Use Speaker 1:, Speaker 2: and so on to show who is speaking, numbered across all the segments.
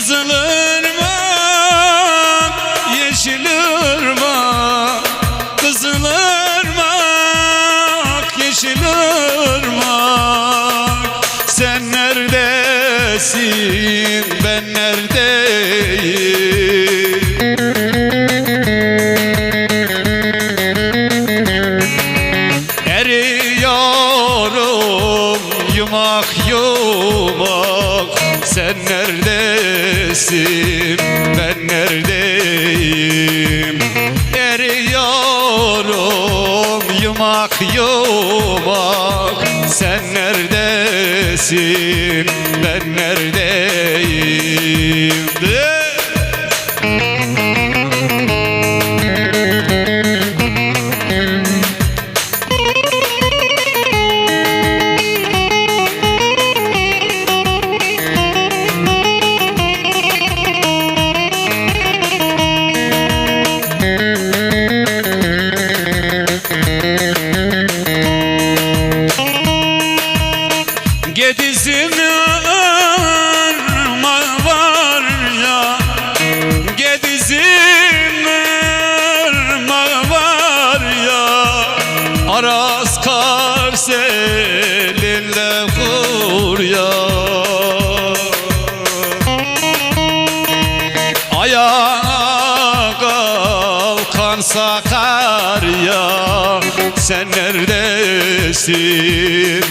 Speaker 1: Kızılır mı? Yeşilir mi? Kızılır mı? Yeşilir mi? Sen neredesin? Ben neredeyim? Eriyorum yumak yumak Sen nerede? Neredesin? Ben neredeyim? Eriyorum yumak yumak. Sen neredesin? Ben neredeyim Irmağı var ya. Gediz'in ırmağı var ya. Aras Kars elinde kur ya. Ayağa Sakarya Sen neredesin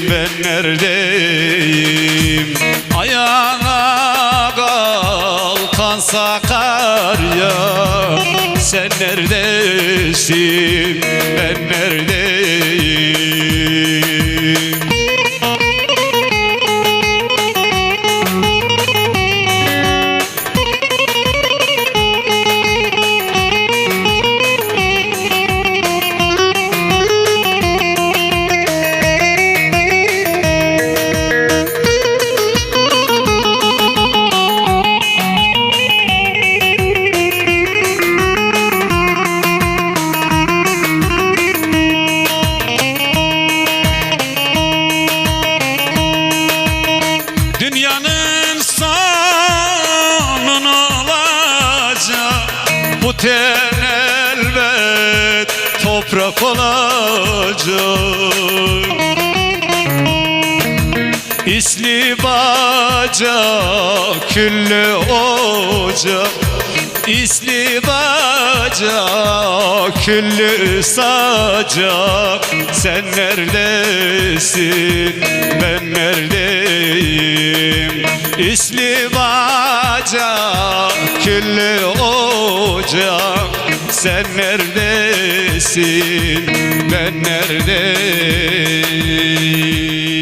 Speaker 1: ben neredeyim? Ayağa kalkan Sakarya Sen neredesin ben neredeyim toprak olacak. İsli bacak küllü ocak İsli bacak küllü sacak Sen neredesin? Ben neredeyim? İsli bacak küllü ocak Sen neredesin? Ben neredeyim